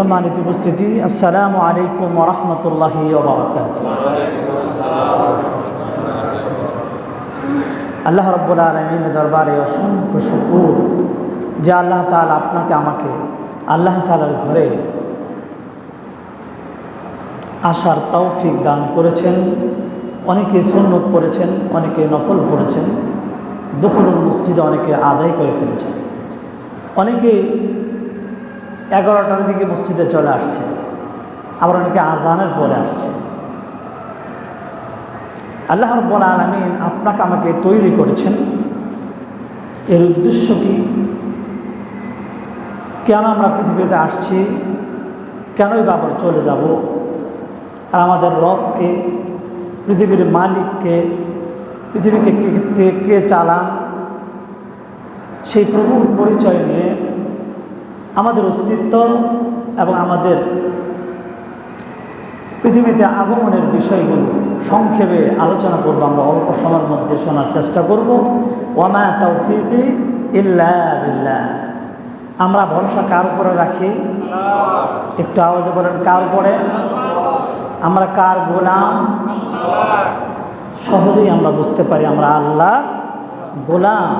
সম্মানিত উপস্থিতি, আসসালামু আলাইকুম রহমতুল্লাহ আল্লাহ রব্বুল আলমিন দরবারে অসংখ্য শুকুর যে আল্লাহ তালা আপনাকে, আমাকে আল্লাহ তালার ঘরে আসার তৌফিক দান করেছেন। অনেকে সুন্নত পড়েছেন, অনেকে নফল পড়েছেন। দখলুল মসজিদে অনেকে আদায় করে ফেলেছেন। অনেকে এগারোটার দিকে মসজিদে চলে আসছে। আবার অনেকে আজানের পরে আসছে। আল্লাহ রব্বুল আলমিন আপনাকে আমাকে তৈরি করেছেন। এর উদ্দেশ্য কি? কেন আমরা পৃথিবীতে আসছি? কেনই বা আবার চলে যাব? আর আমাদের রবকে, পৃথিবীর মালিককে, পৃথিবীকে কে কে চালান? সেই প্রভুর পরিচয় নিয়ে আমাদের অস্তিত্ব এবং আমাদের পৃথিবীতে আগমনের বিষয়গুলো সংক্ষেপে আলোচনা করব, আমরা অল্প সময়ের মধ্যে শোনার চেষ্টা করব। ওয়ামা তৌফিকি ইল্লা আমরা ভরসা কার উপরে রাখি? একটু আওয়াজে বলেন, কার উপরে? আমরা কার গোলাম? সহজেই আমরা বুঝতে পারি আমরা আল্লাহ গোলাম।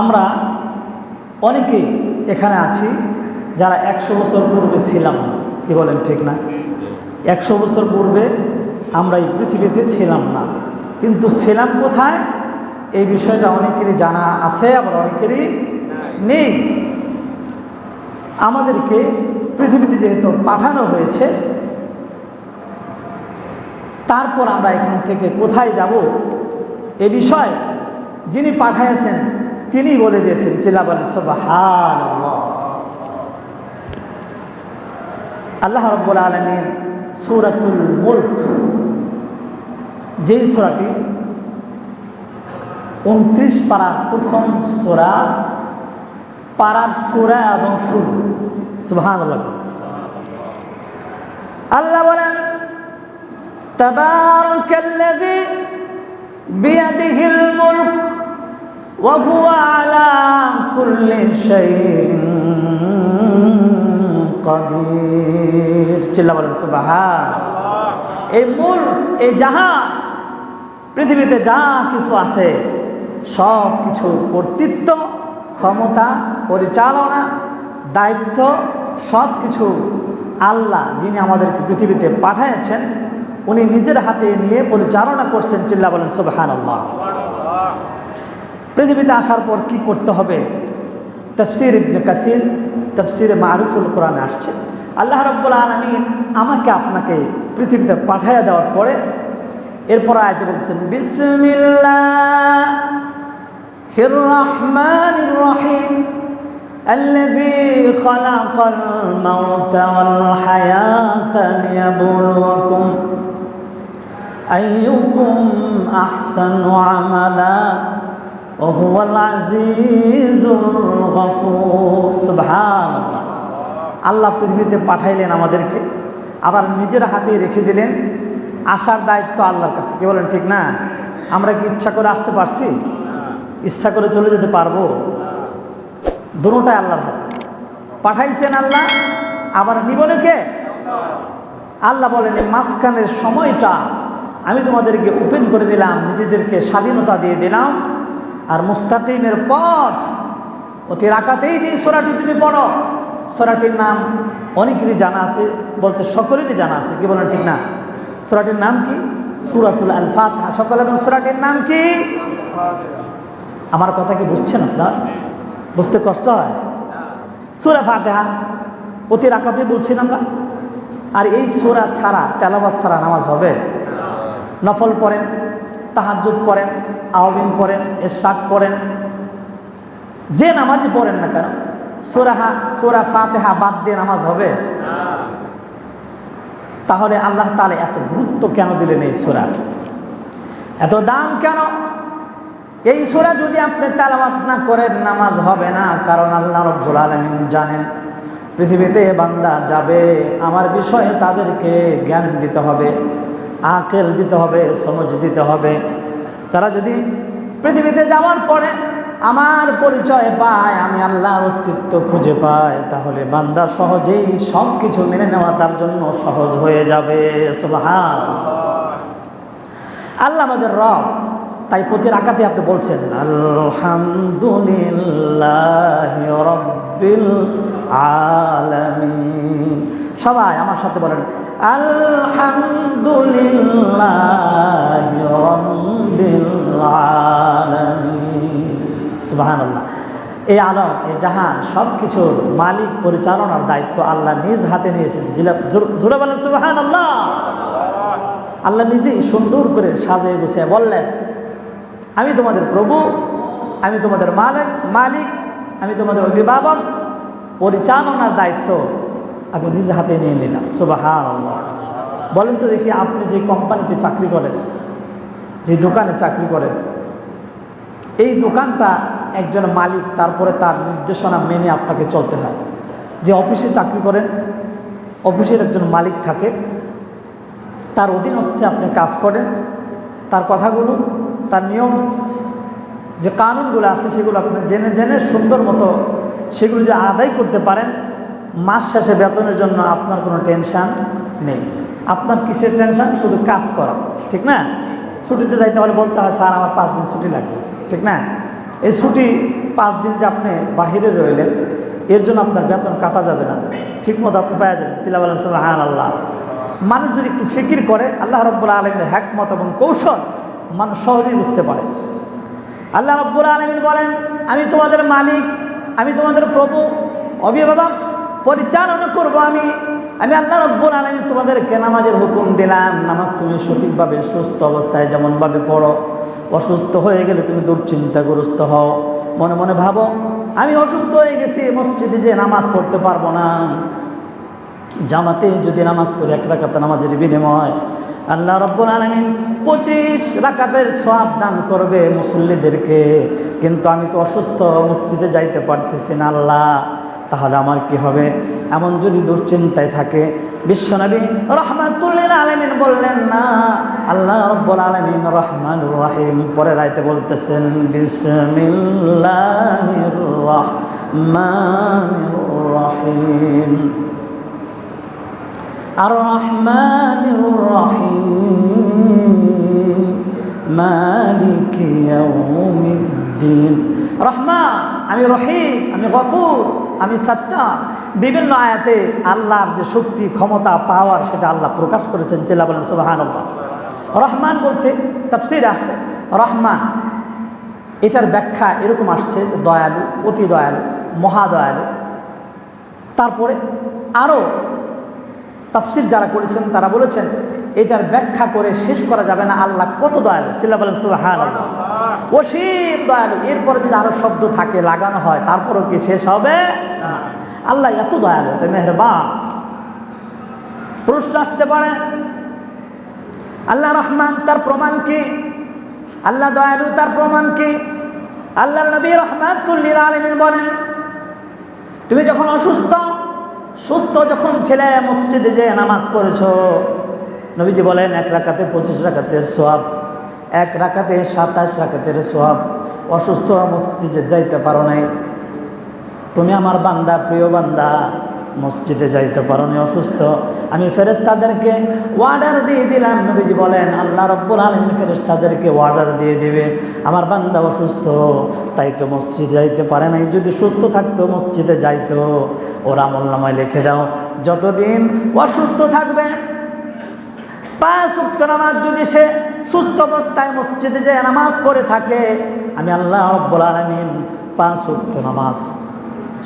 আমরা অনেকেই এখানে আছি, যারা একশো বছর পূর্বে ছিলাম, কি বলেন ঠিক না? একশো বছর পূর্বে আমরা এই পৃথিবীতে ছিলাম না। কিন্তু ছিলাম কোথায়? এই বিষয়টা অনেকেরই জানা আছে, আবার অনেকেরই নেই। আমাদেরকে পৃথিবীতে যেহেতু পাঠানো হয়েছে, তারপর আমরা এখান থেকে কোথায় যাব? এ বিষয়ে যিনি পাঠাইছেন তিনি বলে দিয়েছেন চিল্লাবাল সবাহান আল্লাহ রব্বুল আলমিন সুরাতুল মুল্ক যেই সোরাটি উনত্রিশ পাড়ার প্রথম সোরা পাড়ার সোরা এবং সুর সুবাহান আল্লাহ বলেন تبارك الذي بيده الملك وهو على كل شيء قدير চিল্লা বলেন সুবহান এই মূল এই জাহান পৃথিবীতে যা কিছু আছে সব কিছুর কর্তৃত্ব ক্ষমতা পরিচালনা দায়িত্ব সব কিছু আল্লাহ যিনি আমাদেরকে পৃথিবীতে পাঠিয়েছেন উনি নিজের হাতে নিয়ে পরিচালনা করছেন চিল্লা বলেন সুবহান আল্লাহ পৃথিবীতে আসার পর কি করতে হবে তফসির ইবনে কাসির তফসিরে মারুফুল কোরআনে আসছে আল্লাহ রব্বুল আলমিন আমাকে আপনাকে পৃথিবীতে পাঠাইয়া দেওয়ার পরে এরপর আয়তে বলছেন বিসমিল্লাহ রহমান রহিম الذي خلق الموت والحياة ليبلوكم أيكم أحسن عملا আল্লাহ পৃথিবীতে পাঠাইলেন আমাদেরকে, আবার নিজের হাতে রেখে দিলেন। আসার দায়িত্ব আল্লাহর কাছে। কি বলেন, ঠিক না? আমরা কি ইচ্ছা করে আসতে পারছি? ইচ্ছা করে চলে যেতে পারব? দুটাই আল্লাহর হাতে। পাঠাইছেন আল্লাহ, আবার নিবনে কে? আল্লাহ বলেন, এই মাঝখানের সময়টা আমি তোমাদেরকে ওপেন করে দিলাম, নিজেদেরকে স্বাধীনতা দিয়ে দিলাম। আর মুস্তাকিমের পথ অতি রাখাতেই যে সোরাটি তুমি পড়ো। সোরাটির নাম অনেকেরই জানা আছে, বলতে সকলেরই জানা আছে, কি বলেন ঠিক না? সোরাটির নাম কি? সুরাতুল আল ফাতহা সকলে সোরাটির নাম কি? আমার কথা কি বুঝছেন আপনার? বুঝতে কষ্ট হয়? সুরা ফাতেহা প্রতি রাখাতেই বলছি আমরা? আর এই সুরা ছাড়া তেলাবাদ ছাড়া নামাজ হবে? নফল পড়েন? তাহাজুদ পড়েন আওবিন পড়েন এরশাক পড়েন। যে নামাজই পড়েন না কেন সোরাহা সোরা ফাতেহা বাদ দিয়ে নামাজ হবে? তাহলে আল্লাহ তালে এত গুরুত্ব কেন দিলেন এই সোরা? এত দাম কেন? এই সোরা যদি আপনি তালাবাত না করেন, নামাজ হবে না। কারণ আল্লাহ রব্বুল আলমিন জানেন, পৃথিবীতে বান্দা যাবে, আমার বিষয়ে তাদেরকে জ্ঞান দিতে হবে। আকেল দিতে হবে সমঝ দিতে হবে। তারা যদি পৃথিবীতে যাওয়ার পরে আমার পরিচয় পায়, আমি আল্লাহর অস্তিত্ব খুঁজে পাই, তাহলে বান্দা সহজেই সব কিছু মেনে নেওয়া তার জন্য সহজ হয়ে যাবে। আল্লাহ আমাদের রব, তাই প্রতি রাকাতে আপনি বলছেন, আলহামদুলিল্লাহ রব্বিল সবাই আমার সাথে বলেন আলহামদুলিল্লাহ রব্বিল এই আলম, এই জাহান সব কিছুর মালিক, পরিচালনার দায়িত্ব আল্লাহ নিজ হাতে নিয়েছেন। জোর- বলেন সুবাহান আল্লাহ আল্লাহ নিজেই সুন্দর করে সাজিয়ে গুছিয়ে বললেন, আমি তোমাদের প্রভু, আমি তোমাদের মালিক মালিক, আমি তোমাদের অভিভাবক, পরিচালনার দায়িত্ব আমি নিজ হাতে নিয়ে নিলাম। সুবাহান বলেন তো দেখি আপনি যে কোম্পানিতে চাকরি করেন, যে দোকানে চাকরি করেন, এই দোকানটা একজন মালিক, তারপরে তার নির্দেশনা মেনে আপনাকে চলতে হয়। যে অফিসে চাকরি করেন, অফিসের একজন মালিক থাকে, তার অধীনস্থে আপনি কাজ করেন, তার কথাগুলো, তার নিয়ম, যে কানুনগুলো আছে সেগুলো আপনি জেনে জেনে সুন্দর মতো সেগুলো যে আদায় করতে পারেন মাস শেষে বেতনের জন্য আপনার কোনো টেনশান নেই। আপনার কিসের টেনশান শুধু কাজ করা। ঠিক না? ছুটিতে যাইতে হলে বলতে হয়, স্যার, আমার পাঁচ দিন ছুটি লাগবে। ঠিক না? এই ছুটি পাঁচ দিন যে আপনি বাহিরে রইলেন, এর জন্য আপনার বেতন কাটা যাবে না। ঠিক মতো আপনি পাওয়া যাবেন। চিল্লাহ হ্যাঁ আল্লাহ মানুষ যদি একটু ফিকির করে, আল্লাহ রব্বুল আলমের হ্যাকমত এবং কৌশল মানুষ সহজেই বুঝতে পারে। আল্লাহ রব্বুল আলমিন বলেন, আমি তোমাদের মালিক, আমি তোমাদের প্রভু, অভিভাবক পরিচালনা করব আমি। আমি আল্লাহ রব্বুল আলমিন তোমাদেরকে নামাজের হুকুম দিলাম। নামাজ তুমি সঠিকভাবে, সুস্থ অবস্থায় যেমনভাবে পড়ো। অসুস্থ হয়ে গেলে তুমি দুশ্চিন্তাগ্রস্ত হও। মনে মনে ভাবো, আমি অসুস্থ হয়ে গেছি, মসজিদে যে নামাজ পড়তে পারব না। জামাতে যদি নামাজ পড়ি, এক রাকাতে নামাজের বিনিময়। আল্লাহ রব্বুল আলমিন পঁচিশ রাকাতের সব দান করবে মুসল্লিদেরকে। কিন্তু আমি তো অসুস্থ, মসজিদে যাইতে পারতেছি না, আল্লাহ। তাহলে আমার কি হবে? এমন যদি দুশ্চিন্তায় থাকে, বিশ্বনবী রহমাতুল্লিন আলমিন বললেন, না, আল্লাহ রব্বুল আলমিন রহমান রাহিম। পরে রাইতে বলতেছেন রহিম। আর রহমান রহিম, মালিক আমি রহিম, আমি গফুর। আমি সত্তা বিভিন্ন আয়াতে আল্লাহর যে শক্তি, ক্ষমতা পাওয়ার সেটা আল্লাহ প্রকাশ করেছেন, চিল্লা বলেন সুবাহান রহমান বলতে তাফসির আসছে। রহমান, এটার ব্যাখ্যা এরকম আসছে যে দয়ালু, অতি দয়ালু, মহাদয়ালু। তারপরে আরও তাফসির যারা করেছেন, তারা বলেছেন, এটার ব্যাখ্যা করে শেষ করা যাবে না আল্লাহ কত দয়ালু, চিল্লা বলেন সুহান অসীম দয়ালু। এরপরে যদি আরও শব্দ থাকে, লাগানো হয়, তারপরও কি শেষ হবে। আল্লাহ এত দয়ালু তো মেহরবান। প্রশ্ন আসতে পারে, আল্লাহ রহমান তার প্রমাণ কি? আল্লাহ দয়ালু তার প্রমাণ কি? আল্লাহ নবী রহমান রহমাতুল্লিল আলমিন বলেন, তুমি যখন অসুস্থ, সুস্থ যখন ছেলে, মসজিদে যে নামাজ পড়েছ, নবীজি বলেন, এক রাকাতে পঁচিশ রাকাতের সোয়াব, এক রাকাতে সাতাশ রাকাতের সোয়াব, অসুস্থ মসজিদে যাইতে পারো নাই। তুমি আমার বান্দা, প্রিয় বান্দা, মসজিদে যাইতে পারো নি, অসুস্থ। আমি ফেরেস্তাদেরকে ওয়ার্ডার দিয়ে দিলাম, নবীজি বলেন, আল্লাহ রব্বুল আলম ফেরেস্তাদেরকে ওয়ার্ডার দিয়ে দিবে। আমার বান্দা অসুস্থ, তাই তো মসজিদে যাইতে পারে নাই। যদি সুস্থ থাকতো, মসজিদে যাইতো। ওর আমল নামায় লিখে দাও, যতদিন অসুস্থ থাকবে, পাঁচ নামাজ যদি সে সুস্থ অবস্থায় মসজিদে যে নামাজ পড়ে থাকে, আমি আল্লাহ রব্বুল আলমিন পাঁচ উক্ত নামাজ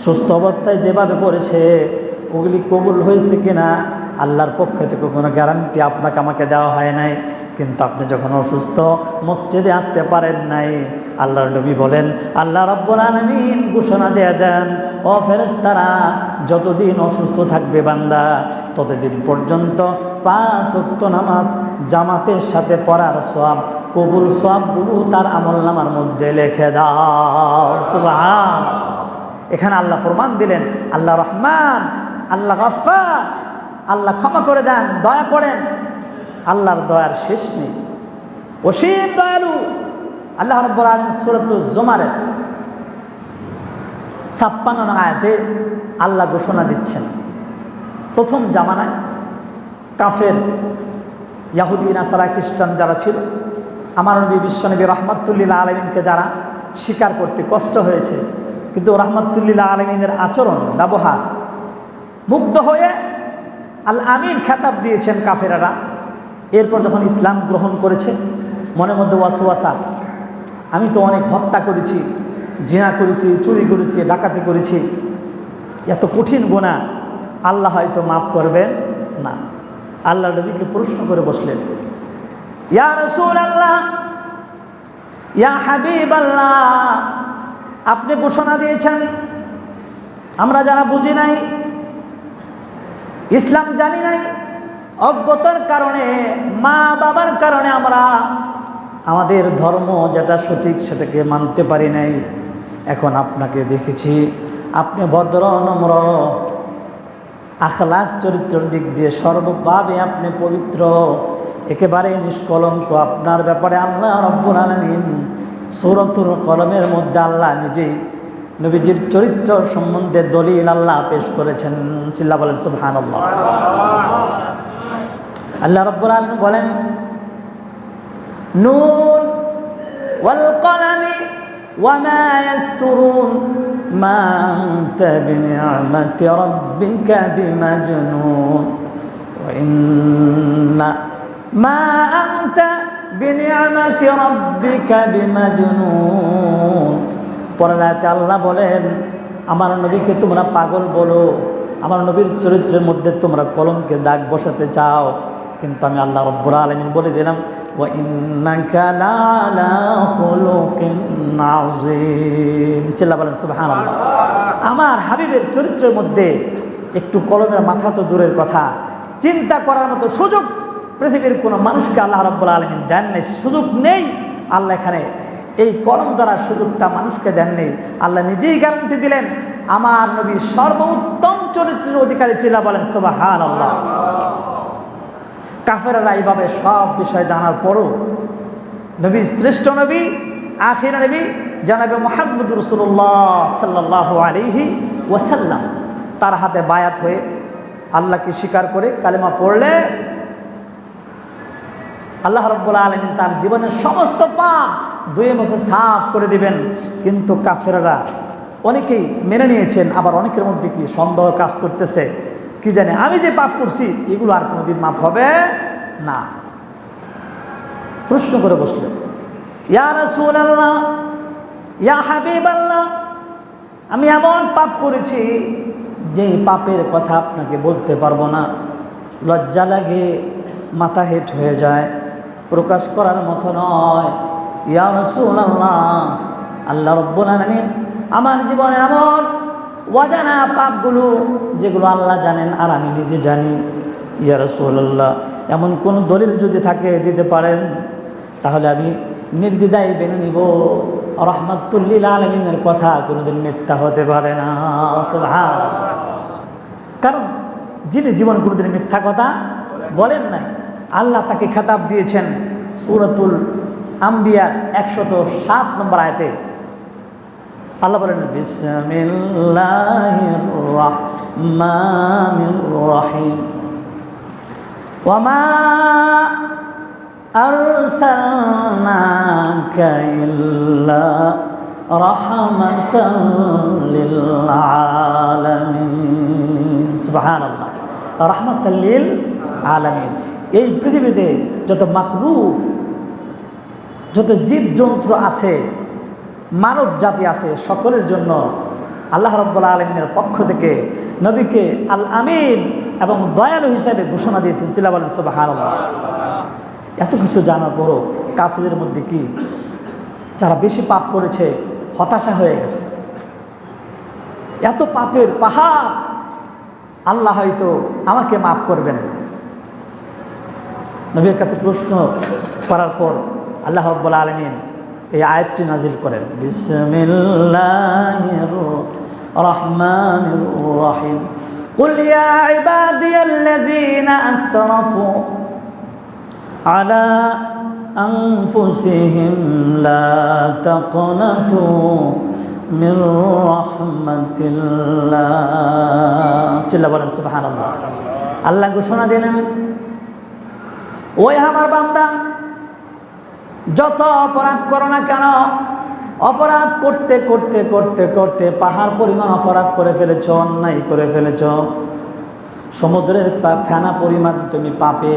সুস্থ অবস্থায় যেভাবে পড়েছে, ওগুলি কবুল হয়েছে কিনা, আল্লাহর পক্ষ থেকে কোনো গ্যারান্টি আপনাকে আমাকে দেওয়া হয় নাই। কিন্তু আপনি যখন অসুস্থ, মসজিদে আসতে পারেন নাই, আল্লাহর নবী বলেন, আল্লাহ রব্বুল আলমিন ঘোষণা দিয়ে দেন, ও ফেরেস্তারা যতদিন অসুস্থ থাকবে বান্দা, ততদিন পর্যন্ত পাঁচ উক্ত নামাজ জামাতের সাথে পড়ার সব কবুল সবগুলো তার আমল নামার মধ্যে লেখে দাও। এখানে আল্লাহ প্রমাণ দিলেন, আল্লাহ রহমান, আল্লাহ গফার আল্লাহ ক্ষমা করে দেন, দয়া করেন। আল্লাহর দয়ার শেষ নেই। অসীম দয়ালু। আল্লাহ রব্বুল আলম সুরত ছাপ্পান্ন আয়াতে আল্লাহ ঘোষণা দিচ্ছেন। প্রথম জামানায় কাফের, ইয়াহুদি, নাসারা, খ্রিস্টান যারা ছিল, আমার নবী বিশ্বনবী রহমতুল্লিল্লা আলমিনকে যারা স্বীকার করতে কষ্ট হয়েছে কিন্তু রহমতুল্লিল্লা আলমিনের আচরণ, ব্যবহার, মুগ্ধ হয়ে আল আমিন খেতাব দিয়েছেন কাফেরারা। এরপর যখন ইসলাম গ্রহণ করেছে, মনের মধ্যে ওয়াসওয়াসা, আমি তো অনেক হত্যা করেছি, জিনা করেছি, চুরি করেছি, ডাকাতি করেছি, এত কঠিন গোনা আল্লাহ হয়তো মাফ করবেন না। আল্লাহ নবীকে প্রশ্ন করে বসলেন, ইয়া রসুল আল্লাহ ইয়া হাবিব আল্লাহ আপনি ঘোষণা দিয়েছেন। আমরা যারা বুঝি নাই, ইসলাম জানি নাই, অজ্ঞতার কারণে মা বাবার কারণে আমরা আমাদের ধর্ম যেটা সঠিক সেটাকে মানতে পারি নাই। এখন আপনাকে দেখেছি, আপনি ভদ্র, নম্র, আখলাখ চরিত্রের দিক দিয়ে সর্বভাবে আপনি পবিত্র, একেবারে নিষ্কলঙ্ক। আপনার ব্যাপারে আল্লাহ রব্বুল আলমিন সৌরতুল কলমের মধ্যে আল্লাহ নিজেই নবীজির চরিত্র সম্বন্ধে দলিল আল্লাহ পেশ করেছেন সিল্লা বলেন সুবহান আল্লাহ রব্বুল আলমিন বলেন নুন والقلم وما يسترون ما أنت بنعمة ربك بمجنون وإن ما أنت পরায়তে আল্লাহ বলেন, আমার নবীকে তোমরা পাগল বলো, আমার নবীর চরিত্রের মধ্যে তোমরা কলমকে দাগ বসাতে চাও। কিন্তু আমি আল্লাহ রব্বুর আলমিন বলে দিলাম বলেন আমার হাবিবের চরিত্রের মধ্যে একটু কলমের মাথা তো দূরের কথা, চিন্তা করার মতো সুযোগ পৃথিবীর কোনো মানুষকে আল্লাহ রব্বুল আলমিন দেন নেই, সুযোগ নেই। আল্লাহ এখানে এই কলম দ্বারা সুযোগটা মানুষকে দেন নেই। আল্লাহ নিজেই গ্যারান্টি দিলেন, আমার নবী সর্বোত্তম চরিত্রের অধিকারী চিল্লা বলেন সুবাহান আল্লাহ কাফেরা এইভাবে সব বিষয় জানার পরও নবী শ্রেষ্ঠ নবী, আখির নবী, জানাবে মোহাম্মদ রসুল্লাহ সাল্লাহ আলিহি ওয়াসাল্লাম। তার হাতে বায়াত হয়ে আল্লাহকে স্বীকার করে কালেমা পড়লে আল্লাহ রব্বুল আলমিন তার জীবনের সমস্ত পাপ দুই বছর সাফ করে দিবেন। কিন্তু কাফেরা অনেকেই মেনে নিয়েছেন, আবার অনেকের মধ্যে কি সন্দেহ কাজ করতেছে। কি জানে, আমি যে পাপ করছি, এগুলো আর কোনোদিন মাফ হবে না। প্রশ্ন করে বসলেন, ইয়া রসুল আল্লাহ ইয়া হাবিব আল্লাহ আমি এমন পাপ করেছি যে পাপের কথা আপনাকে বলতে পারব না। লজ্জা লাগে, মাথা হেট হয়ে যায়। প্রকাশ করার মতো নয়। ইয়া রসুল আল্লাহ আল্লাহ রব্বুল আলমিন আমার জীবনে এমন অজানা পাপগুলো যেগুলো আল্লাহ জানেন আর আমি নিজে জানি। ইয়া রসুল্লাহ এমন কোন দলিল যদি থাকে দিতে পারেন, তাহলে আমি নির্দ্বিধায় বেনে নিব। রহমতুল্লিল আলমিনের কথা কোনোদিন মিথ্যা হতে পারে না। কারণ যিনি জীবন কোনোদিন মিথ্যা কথা বলেন নাই আল্লাহ তাকে খেতাব দিয়েছেন সুরতুল আম্বিয়ার একশত সাত নম্বর আয়তে। আল্লাহ বলেন রহিম। আরসালনাকা ইল্লা রাহমাতান লিল আলামিন সুবহানাল্লাহ। রাহমাতান লিল আলামিন এই পৃথিবীতে যত মাখলুক, যত জীবজন্তু আছে, মানব জাতি আছে, সকলের জন্য আল্লাহ রব্বুল্লা আলমিনের পক্ষ থেকে নবীকে আল আমিন এবং দয়ালু হিসাবে ঘোষণা দিয়েছেন। চিলা বলেন সুবাহান এত কিছু জানার পরও কাফিদের মধ্যে কি যারা বেশি পাপ করেছে, হতাশা হয়ে গেছে? এত পাপের পাহাড়, আল্লাহ হয়তো আমাকে মাফ করবেন। নবীর কাছে প্রশ্ন করার পর আল্লাহ রব্বুল্লা আলমিন এই আয়াতটি নাজিল করেন বিসমিল্লাহির রহমানির রহিম قل يا عبادي الذين أسرفوا على أنفسهم لا تقنطوا من رحمة الله চিল্লা বলেন সুবহানাল্লাহ আল্লাহ ঘোষণা দিলেন ওই আমার বান্দা, যত অপরাধ করো না কেন, অপরাধ করতে করতে করতে করতে পাহাড় পরিমাণ অপরাধ করে ফেলেছ, অন্যায় করে ফেলেছ। সমুদ্রের ফেনা পরিমাণ তুমি পাপে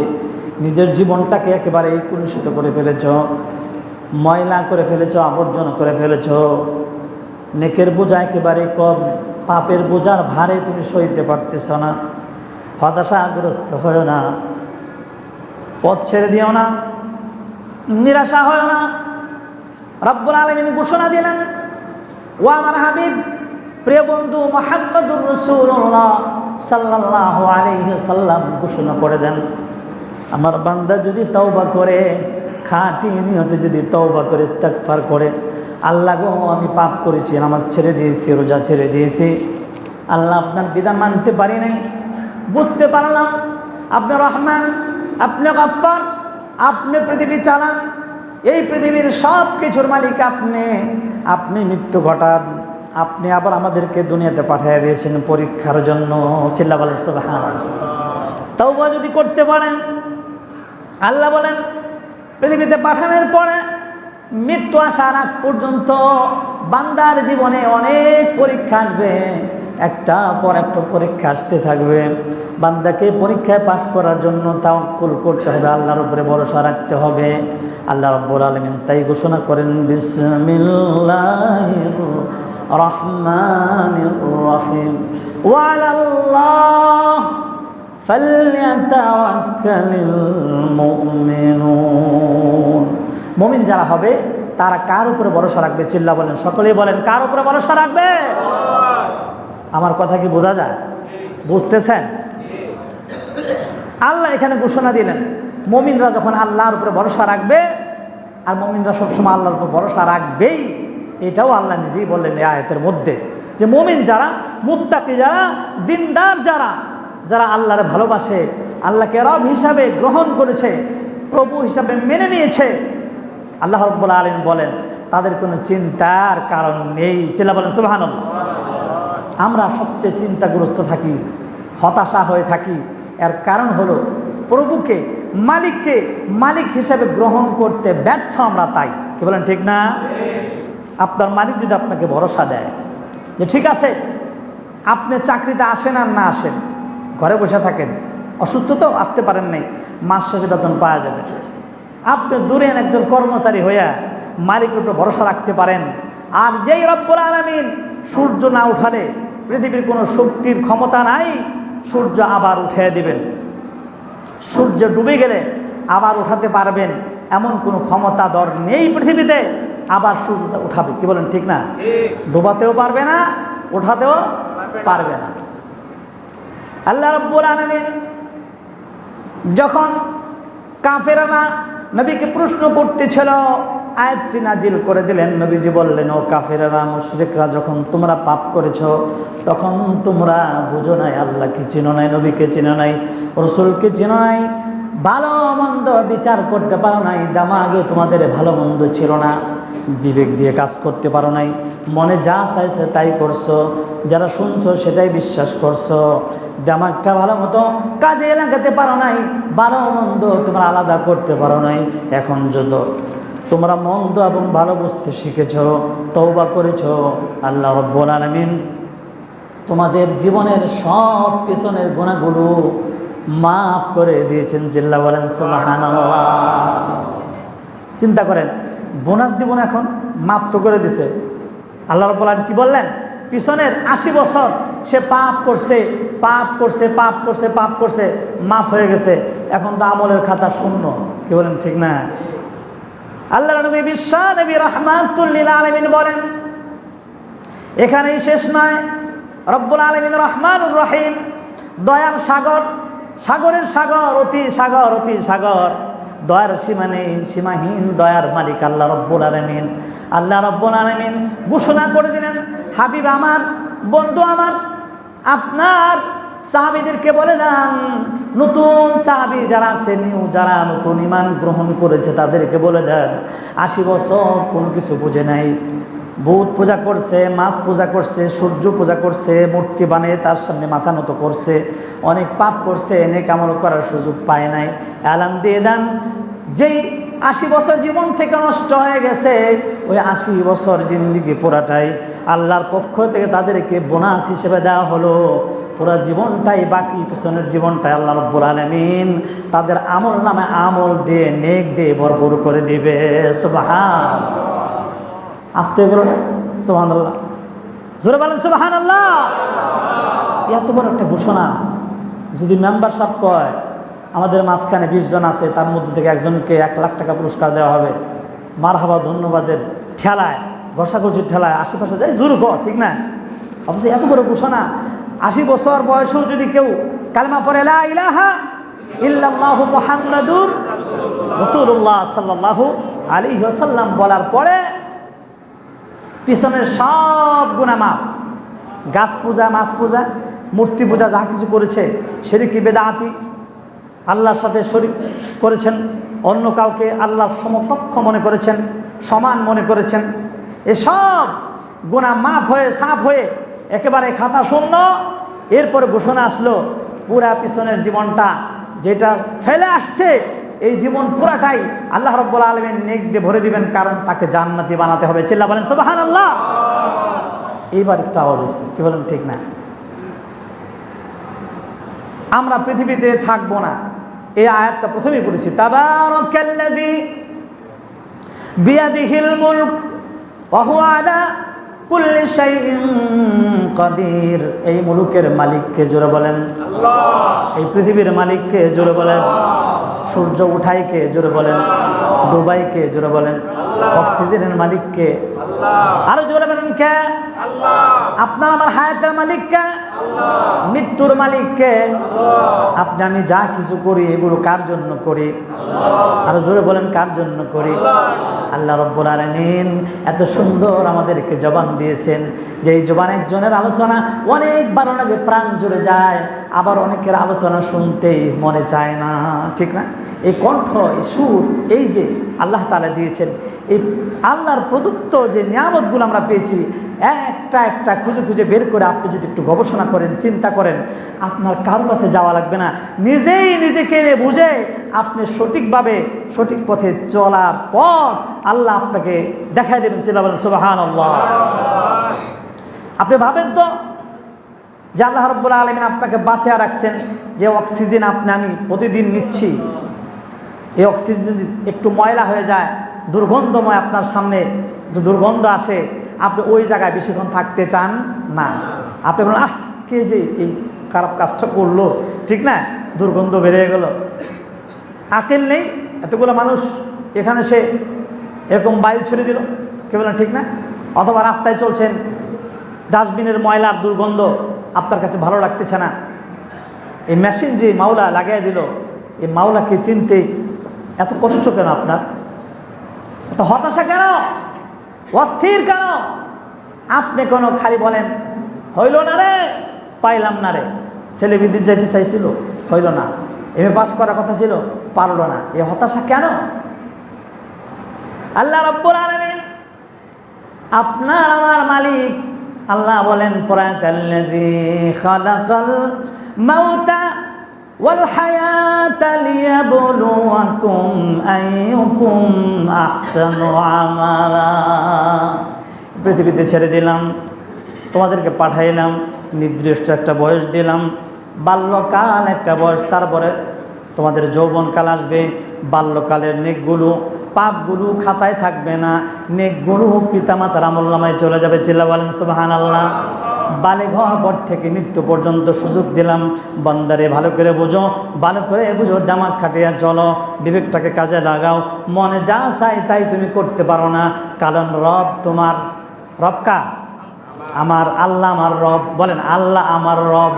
নিজের জীবনটাকে একেবারে কলুষিত করে ফেলেছ। ময়লা করে ফেলেছ, আবর্জনা করে ফেলেছ। নেকের বোঝা একেবারে কম, পাপের বোঝার ভারে তুমি সইতে পারতেছ না। হতাশাগ্রস্ত হয় না। পথ ছেড়ে দিও না, নিরাশা হয় না। রব্বুল আলমিন ঘোষণা দিলেন ও আমার হাবিব, প্রিয় বন্ধু মোহাম্মদুর রসুল্লাহ সাল্লাহ আলহি সাল্লাম ঘোষণা করে দেন, আমার বান্দা যদি তওবা করে, খাঁটি নিহতে যদি তওবা করে, ইস্তেগফার করে, আল্লাহ গো, আমি পাপ করেছি আমার ছেড়ে দিয়েছি, রোজা ছেড়ে দিয়েছি। আল্লাহ আপনার বিধান মানতে পারি নাই, বুঝতে পারলাম আপনার রহমান আপনি গফ্ফার, আপনি পৃথিবী চালান, এই পৃথিবীর সব কিছুর মালিক আপনি। আপনি মৃত্যু ঘটান, আপনি আবার আমাদেরকে দুনিয়াতে পাঠিয়ে দিয়েছেন পরীক্ষার জন্য। চিল্লা বলেন তাও যদি করতে পারেন, আল্লাহ বলেন, পৃথিবীতে পাঠানোর পরে মৃত্যু আসার আগ পর্যন্ত বান্দার জীবনে অনেক পরীক্ষা আসবে। একটা পর একটা পরীক্ষা আসতে থাকবে। বান্দাকে পরীক্ষায় পাশ করার জন্য তাওকুল করতে হবে, আল্লাহর উপরে ভরসা রাখতে হবে। আল্লাহ রব্বুল আলমিন তাই ঘোষণা করেন, বিসমিল্লাহির রহমানির রহিম। ওয়ালাল্লাহ ফাল্যাতাওয়াক্কালিল মুমিনুন। যারা হবে, তারা কার উপরে ভরসা রাখবে? চিল্লা বলেন, সকলেই বলেন, কার উপরে ভরসা রাখবে? আমার কথা কি বোঝা যায়? বুঝতেছেন? আল্লাহ এখানে ঘোষণা দিলেন, মমিনরা যখন আল্লাহর উপরে ভরসা রাখবে, আর মমিনরা সবসময় আল্লাহর উপর ভরসা রাখবেই, এটাও আল্লাহ নিজেই বললেন এই আয়তের মধ্যে। যে মমিন যারা, মুত্তাকি যারা, দিনদার যারা যারা আল্লাহরে ভালোবাসে, আল্লাহকে রব হিসাবে গ্রহণ করেছে, প্রভু হিসাবে মেনে নিয়েছে, আল্লাহ রব্বুল আলম বলেন, তাদের কোনো চিন্তার কারণ নেই। চিল্লা বলেন সুবাহান আমরা সবচেয়ে চিন্তাগ্রস্ত থাকি, হতাশা হয়ে থাকি। এর কারণ হলো, প্রভুকে, মালিককে মালিক হিসাবে গ্রহণ করতে ব্যর্থ আমরা তাই। কি বলেন, ঠিক না? আপনার মালিক যদি আপনাকে ভরসা দেয় যে, ঠিক আছে, আপনি চাকরিতে আসেন আর না আসেন, ঘরে বসে থাকেন, অসুস্থ তো আসতে পারেন নাই, মাস শেষে বেতন পাওয়া যাবে। আপনি দূরে একজন কর্মচারী হইয়া, মালিকের উপর ভরসা রাখতে পারেন। আর যেই রব্বুল আলামিন সূর্য না উঠালে পৃথিবীর কোনো শক্তির ক্ষমতা নাই সূর্য আবার উঠিয়ে দিবেন। সূর্য ডুবে গেলে আবার উঠাতে পারবেন এমন কোনো ক্ষমতা দর নেই পৃথিবীতে আবার সূর্যটা উঠাবে। কি বলেন ঠিক না? ডুবাতেও পারবে না উঠাতেও পারবে না। আল্লাহ রব্বুল আলমিন যখন কাফেরানা নবীকে প্রশ্ন করতেছিল আয়াতটি নাজিল করে দিলেন, নবীজি বললেন, ও কাফেরারা, মুশরিকরা, যখন তোমরা পাপ করেছ, তখন তোমরা বুঝো নাই আল্লাহকে চিনো নাই নবীকে চিনো নাই রসুলকে চিনো নাই, ভালো মন্দ বিচার করতে পারো নাই, দামাগে তোমাদের ভালো মন্দ ছিল না, বিবেক দিয়ে কাজ করতে পারো নাই, মনে যা চাইছে তাই করছ, যারা শুনছো সেটাই বিশ্বাস করছ, দামাগটা ভালো মতো কাজে লাগাতে পারো নাই, ভালো মন্দ তোমরা আলাদা করতে পারো নাই, এখন যত তোমরা মন্দ এবং ভালো বুঝতে শিখেছ তৌবা করেছ, আল্লাহ রব্বুল আলমিন তোমাদের জীবনের সব পেছনের গুণাগুলো মাফ করে দিয়েছেন, জিল্লা বলেন চিন্তা করেন, বোনাস দিব না এখন মাপ তো করে দিছে। আল্লাহ রব্বুল আলমিন কি বললেন? পিছনের আশি বছর সে পাপ করছে পাপ করছে পাপ করছে পাপ করছে, মাফ হয়ে গেছে। এখন তো আমলের খাতা শূন্য। কি বলেন, ঠিক না? আল্লাহ নবী বিশ্বা নবী রহমাতুল্লিল আলমিন বলেন, এখানেই শেষ নয়। রব্বুল আলমিন রহমানুর রহিম, দয়ার সাগর, সাগরের সাগর, অতি সাগর অতি সাগর। দয়ার সীমা নেই, সীমাহীন দয়ার মালিক আল্লাহ রব্বুল আলমিন। আল্লাহ রব্বুল আলমিন ঘোষণা করে দিলেন, হাবিব আমার, বন্ধু আমার, আপনার সাহাবিদেরকে বলে দেন নতুন সাহাবি যারা আছে নিউ যারা নতুন ইমান গ্রহণ করেছে, তাদেরকে বলে দেন, আশি বছর কোনো কিছু বুঝে নাই। ভূত পূজা করছে, মাছ পূজা করছে, সূর্য পূজা করছে, মূর্তি বানিয়ে তার সামনে মাথা নত করছে, অনেক পাপ করছে এনে কামল করার সুযোগ পায় নাই। অ্যালান দিয়ে দেন, যেই আশি বছর জীবন থেকে নষ্ট হয়ে গেছে, ওই আশি বছর জিন্দিগি পুরাটাই আল্লাহর পক্ষ থেকে তাদেরকে বোনাস হিসেবে দেওয়া হলো। পুরা জীবনটাই বাকি, পিছনের জীবনটাই আল্লাহ রব্বুল আলমিন তাদের আমল নামে আমল দিয়ে, নেক দিয়ে ভরপুর করে দিবে। সুবহান আসতে বলো সুবহান আল্লাহ জোরে বলেন সুবহান আল্লাহ এত বড় একটা ঘোষণা, যদি মেম্বার সাহেব কয় আমাদের মাঝখানে বিশ জন আছে, তার মধ্যে থেকে একজনকে এক লাখ টাকা পুরস্কার দেওয়া হবে। মার হাবা ধন্যবাদের ঠেলায়, ঘষাঘষির ঠেলায়, আশেপাশে যায় জোর গ ঠিক না? অথচ এত বড় ঘোষণা। আশি বছর বয়সেও যদি কেউ কালমা লা ইলাহা বলার পরে পিছনের সব গুণা মাপ গাছ পূজা, মাছ পূজা, মূর্তি পূজা, যা কিছু করেছে সেদিকে বেদাহাতি আল্লাহর সাথে শরিক করেছেন, অন্য কাউকে আল্লাহর সমকক্ষ মনে করেছেন, সমান মনে করেছেন, এসব গুণা মাফ হয়ে, সাফ হয়ে একেবারে খাতা শূন্য। এরপরে ঘোষণা আসলো, পুরা পিছনের জীবনটা যেটা ফেলে আসছে, এই জীবন পুরাটাই আল্লাহ রব্বুল আলমেন নেক দিয়ে ভরে দিবেন, কারণ তাকে জান্নাতি বানাতে হবে। চিল্লা বলেন সুবাহান আল্লাহ এইবার একটু আওয়াজ হয়েছে, কি বলেন, ঠিক না? আমরা পৃথিবীতে থাকব না। এই আয়াতটা প্রথমেই পড়েছি তাবারাকাল্লাযী বিয়াদিহিল মুলক ওয়া হুয়া আলা কুল্লি শাইইন কাদির। এই মুলুকের মালিককে জোরে বলেন। এই পৃথিবীর মালিককে জোরে বলেন। সূর্য উঠাইকে জোরে বলেন। ডুবাইকে জোরে বলেন। অক্সিজেনের মালিককে আরও জোরে বলেন কে? আপনার আমার হায়াতের মালিককে মৃত্যুর মালিককে আপনি আমি যা কিছু করি এগুলো কার জন্য করি? আরও জোরে বলেন কার জন্য করি? আল্লাহ। রব্বুল আলমিন এত সুন্দর আমাদেরকে জবান দিয়েছেন যে এই জবান একজনের আলোচনা অনেকবার অনেকে প্রাণ জুড়ে যায় আবার অনেকের আলোচনা শুনতেই মনে চায় না। ঠিক না? এই কণ্ঠ, এই সুর, এই যে আল্লাহ তালা দিয়েছেন, এই আল্লাহর প্রদত্ত যে নিয়ামতগুলো আমরা পেয়েছি, একটা একটা খুঁজে খুঁজে বের করে আপনি যদি একটু গবেষণা করেন, চিন্তা করেন, আপনার কারও কাছে যাওয়া লাগবে না। নিজেই নিজেকে বুঝে আপনি সঠিকভাবে সঠিক পথে চলার পথ আল্লাহ আপনাকে দেখাই দেবেন, চিল্লা বলেন সুবাহান আপনি ভাবেন তো যে আল্লাহ রব্বুল আলমিন আপনাকে বাঁচিয়ে রাখছেন, যে অক্সিজেন আপনি, আমি প্রতিদিন নিচ্ছি। এই অক্সিজেন যদি একটু ময়লা হয়ে যায়, দুর্গন্ধময় আপনার সামনে একটু দুর্গন্ধ আসে, আপনি ওই জায়গায় বেশিক্ষণ থাকতে চান না। আপনি বলেন আহ, কে যে এই খারাপ কাজটা করল? ঠিক না? দুর্গন্ধ বেড়ে গেল। আকেল নেই, এতগুলো মানুষ, এখানে সে এরকম বায়ু ছেড়ে দিল। কে বলেন ঠিক না? অথবা রাস্তায় চলছেন ডাস্টবিনের ময়লার দুর্গন্ধ আপনার কাছে ভালো লাগতেছে না। এই মেশিন যে মাওলা লাগিয়ে দিল, এই মাওলাকে চিনতে এত কষ্ট কেন আপনার? এত হতাশা কেন? অস্থির কেন? আপনি কোনো খালি বলেন, হইল না রে, পাইলাম না রে। ছেলে বিদ্যুৎ যাইতে চাইছিল, হইল না। এমএ পাস করার কথা ছিল, পারল না। এ হতাশা কেন? আল্লাহ রব্বুল আলামিন, আপনার আমার মালিক, আল্লাহ বলেন মাউতা হায়াতা লিয়াবলুয়াকুম আইয়ুকুম আহসানু আমালা পৃথিবীতে ছেড়ে দিলাম, তোমাদেরকে পাঠাইলাম, নির্দিষ্ট একটা বয়স দিলাম, বাল্যকাল একটা বয়স, তারপরে তোমাদের যৌবনকাল আসবে, বাল্যকালের নেকগুলো, পাপগুলো খাতায় থাকবে না, নেকগুলো পিতামাতার আমল নামায় চলে যাবে চিল্লা বলেন সুবাহান আল্লাহ বালে হওয়ার পর থেকে মৃত্যু পর্যন্ত সুযোগ দিলাম। বন্দারে ভালো করে বুঝো, ভালো করে বুঝো জামা খাটিয়া চলো, বিবেকটাকে কাজে লাগাও। মনে যা চাই তাই তুমি করতে পারো না। কারণ রব তোমার রবকা আমার আল্লাহ, আমার রব। বলেন, আল্লাহ আমার রব।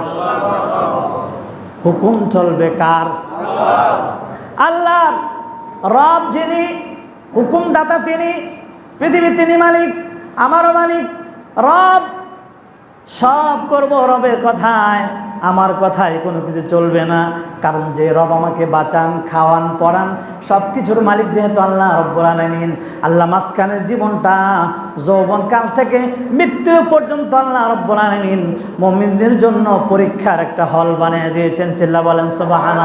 হুকুম চলবে কার? আল্লাহ রব যিনি, হুকুমদাতা তিনি, পৃথিবীর তিনি মালিক, আমারও মালিক। রব সব করব রবের কথায়। আমার কথায় কোনো কিছু চলবে না। কারণ যে রব আমাকে বাঁচান, খাওয়ান, পড়ান সব কিছুর মালিক যেহেতু আল্লাহ রব্বুল আলমিন। আল্লাহ মাঝখানের জীবনটা, যৌবন কাল থেকে মৃত্যু পর্যন্ত আল্লাহ রব্বুল আলমিন মমিনদের জন্য পরীক্ষার একটা হল বানিয়ে দিয়েছেন। চিল্লা বলেন সুবাহান